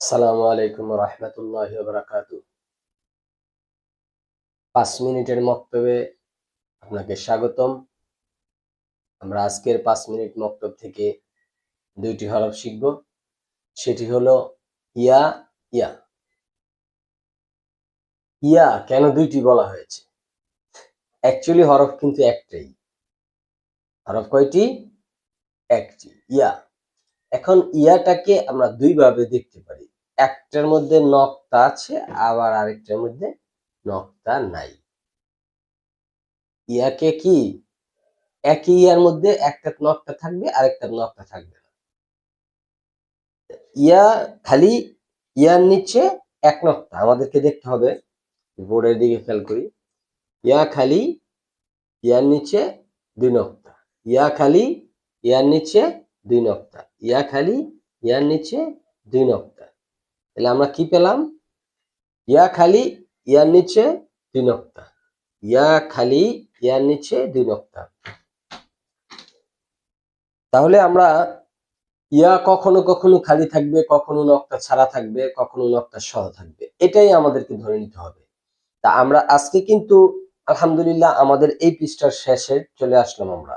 আসসালামু আলাইকুম রহমতুল্লাহ বারাকাত পাঁচ মিনিটের মক্তবে আপনাকে স্বাগতম। আমরা আজকের পাঁচ মিনিট মক্তব থেকে দুইটি হরফ শিখব। সেটি হলো ইয়া ইয়া। ইয়া কেন দুইটি বলা হয়েছে? অ্যাকচুয়ালি হরফ কিন্তু একটাই। হরফ কয়টি? একটি। ইয়া। এখন ইয়াটাকে আমরা দুইভাবে দেখতে পারি। একটার মধ্যে নকতা আছে, আবার আরেকটার মধ্যে নকতা নাই। ইয়াকে কি? একই ইয়ার মধ্যে একটা নকটা থাকবে, আরেকটা নকটা থাকবে না। ইয়া খালি ইয়ার নিচে এক নকটা আমাদেরকে দেখতে হবে। বোর্ডের দিকে খেয়াল করি। ইয়া খালি ইয়ার নিচে দুই নকটা ইয়া খালি ইয়ার নিচে দুই নকটা ইয়া খালি, ইয়ার নিচে দুই নকটা তাহলে আমরা কি পেলাম? ইয়া খালি, ইয়ার নিচে দুই নকটা ইয়া খালি, ইয়ার নিচে দুই নকটা তাহলে আমরা ইয়া কখনো কখনো খালি থাকবে, কখনো নকটা ছাড়া থাকবে, কখনো নকটা সহ থাকবে। এটাই আমাদেরকে ধরে নিতে হবে। তা আমরা আজকে কিন্তু, আলহামদুলিল্লাহ, আমাদের এই পৃষ্ঠার শেষে চলে আসলাম আমরা।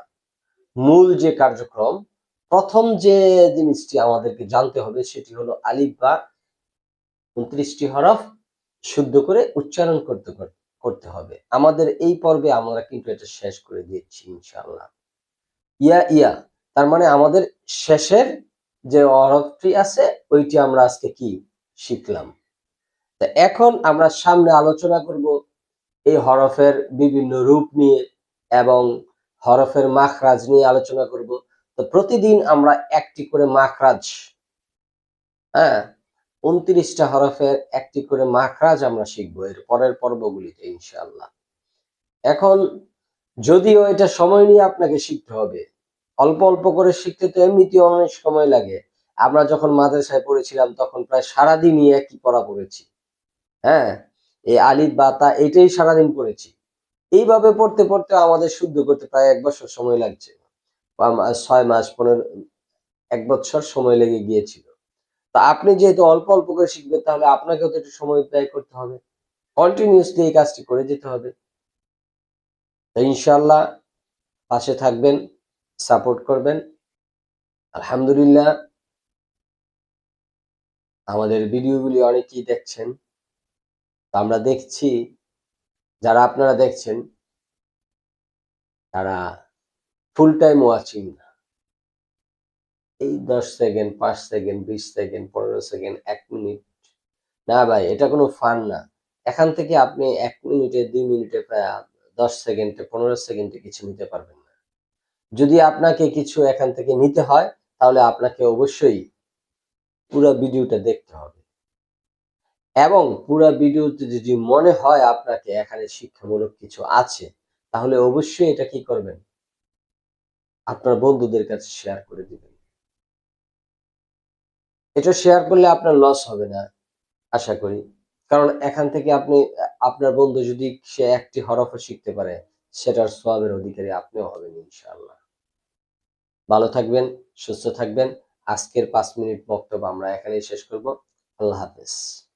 মূল যে কার্যক্রম প্রথম যে জিনিসটি আমাদেরকে জানতে হবে সেটি হলো আলিফ বা উনত্রিশটি হরফ শুদ্ধ করে উচ্চারণ করতে করতে হবে। আমাদের এই পর্বে আমরা কিন্তু এটা শেষ করে দিচ্ছি ইনশাল্লাহ ইয়া ইয়া, তার মানে আমাদের শেষের যে হরফটি আছে, ওইটি আমরা আজকে কি শিখলাম? তা এখন আমরা সামনে আলোচনা করব এই হরফের বিভিন্ন রূপ নিয়ে এবং হরফের মাখরাজ নিয়ে আলোচনা করব। তো প্রতিদিন আমরা একটি করে মাখরাজ হ্যাঁ উনত্রিশটা হরফের একটি করে মাখরাজ আমরা শিখব এর পরের পর্বগুলিতে ইনশাল্লাহ এখন যদিও এটা সময় নিয়ে আপনাকে শিখতে হবে, অল্প অল্প করে শিখতে তো এমনিতে অনেক সময় লাগে। আমরা যখন মাদ্রাসায় পড়েছিলাম তখন প্রায় সারাদিনই একই পড়া পড়েছি হ্যাঁ এই আলিফ বাতা এটাই সারাদিন পড়েছি। এইভাবে পড়তে পড়তে আমাদের শুদ্ধ করতে প্রায় এক বছর সময় লাগছে। ছয় মাস, পনেরো, এক বছর সময় লেগে গিয়েছিল। তা আপনি যেহেতু অল্প অল্প করে শিখবেন, তাহলে আপনাকেও তো একটু সময় ব্যয় করতে হবে। কন্টিনিউসলি এই কাজটি করে যেতে হবে। ইনশাল্লাহ পাশে থাকবেন সাপোর্ট করবেন। আলহামদুলিল্লাহ আমাদের ভিডিওগুলি অনেকেই দেখছেন। আমরা দেখছি, যারা আপনারা দেখছেন, তারা ফুল টাইম ওয়াচিং না। এই দশ সেকেন্ড পাঁচ সেকেন্ড বিশ সেকেন্ড পনেরো সেকেন্ড এক মিনিট না ভাই, এটা কোনো ফান না। এখান থেকে আপনি এক মিনিটে দুই মিনিটে প্রায় দশ সেকেন্ডে পনেরো সেকেন্ডে কিছু নিতে পারবেন না। যদি আপনাকে কিছু এখান থেকে নিতে হয়, তাহলে আপনাকে অবশ্যই পুরো ভিডিওটা দেখতে হবে। এবং পুরো ভিডিওতে যদি মনে হয় আপনাকে এখানে শিক্ষামূলক কিছু আছে, তাহলে অবশ্যই এটা কি করবেন? আপনার বন্ধুদের কাছে শেয়ার করে দিবেন। এটা শেয়ার করলে আপনার লস হবে না, আশা করি। কারণ এখান থেকে আপনি, আপনার বন্ধু যদি সে একটি হরফ শিখতে পারে, সেটার সবের অধিকারী আপনিও হবেন ইনশাআল্লাহ। ভালো থাকবেন, সুস্থ থাকবেন। আজকের পাঁচ মিনিট বক্তব্য আমরা এখানেই শেষ করব। আল্লাহ হাফেজ।